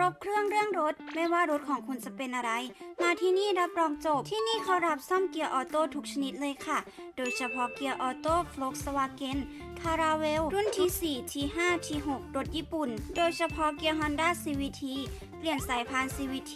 รบเครื่องเรื่องรถ ไม่ว่ารถของคุณจะเป็นอะไร มาที่นี่รับรองจบ ที่นี่เขารับซ่อมเกียร์ออโต้ทุกชนิดเลยค่ะ โดยเฉพาะเกียร์ออโต้ฟลกสวาเกนคาราเวล รุ่นที่4ที่5ที่6รถญี่ปุ่น โดยเฉพาะเกียร์ Honda CVT เปลี่ยนสายพาน CVT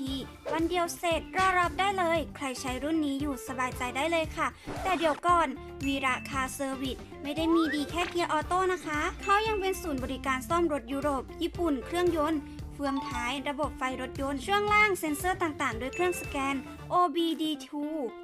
วันเดียวเสร็จรอรับได้เลย ใครใช้รุ่นนี้อยู่สบายใจได้เลยค่ะ แต่เดี๋ยวก่อนวีระคาเซอร์วิสไม่ได้มีดีแค่เกียร์ออโต้นะคะ เขายังเป็นศูนย์บริการซ่อมรถยุโรป ญี่ปุ่น เครื่องยนต์ ฟืองท้าย ระบบไฟรถยนต์ ช่วงล่างเซ็นเซอร์ต่างๆ ด้วยเครื่องสแกน OBD2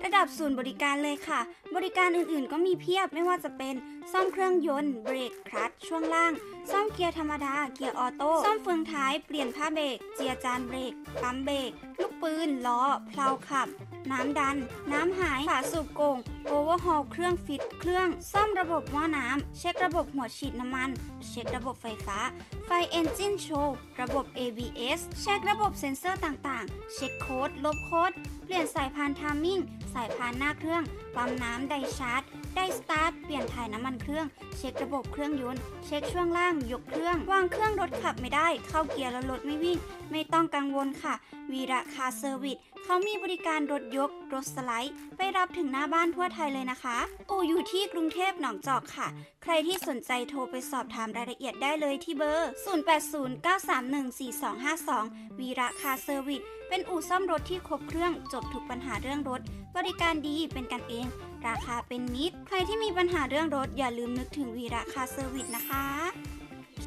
ระดับศูนย์บริการเลยค่ะ บริการอื่นๆ ก็มีเพียบไม่ว่าจะเป็นซ่อมเครื่องยนต์ เบรกคลัตช์ช่วงล่าง ซ่อมเกียร์ธรรมดา เกียร์ออโต้ ซ่อมเฟืองท้าย เปลี่ยนผ้าเบรก เจียร์จานเบรก ปั๊มเบรก ลูกปืน ล้อ เพลาขับ น้ำดัน น้ำหาย ฝาสูบโก่งโอเวอร์ฮอลเครื่องฟิต เครื่อง ซ่อมระบบหม้อน้ำ เช็คระบบหัวฉีดน้ำมัน เช็คระบบไฟฟ้า ไฟเอนจินโชว์ ระบบ ABS เช็คระบบเซ็นเซอร์ต่างๆ เช็คโค้ด ลบโค้ด เปลี่ยนสายพานทามมิ่ง สายพานหน้าเครื่อง ปั๊มน้ำไดชาร์จ ได้สตาร์ท เปลี่ยนถ่ายน้ำมันเครื่อง เช็คระบบเครื่องยนต์ เช็คช่วงล่างยกเครื่อง วางเครื่องรถขับไม่ได้ เข้าเกียร์แล้วรถไม่วิ่ง ไม่ต้องกังวลค่ะ วีระคาเซอร์วิสเขามีบริการรถยก รถสไลด์ ไปรับถึงหน้าบ้านทั่วไทยเลยนะคะ อู่อยู่ที่กรุงเทพหนองจอกค่ะ ใครที่สนใจโทรไปสอบถามรายละเอียดได้เลยที่เบอร์ 0809314252 วีระคาเซอร์วิสเป็นอู่ซ่อมรถที่ครบเครื่องจบทุกปัญหาเรื่องรถ บริการดีเป็นกันเอง ราคาเป็นมิตร ใครที่มีปัญหาเรื่องรถอย่าลืมนึกถึงวีระคาเซอร์วิสนะคะ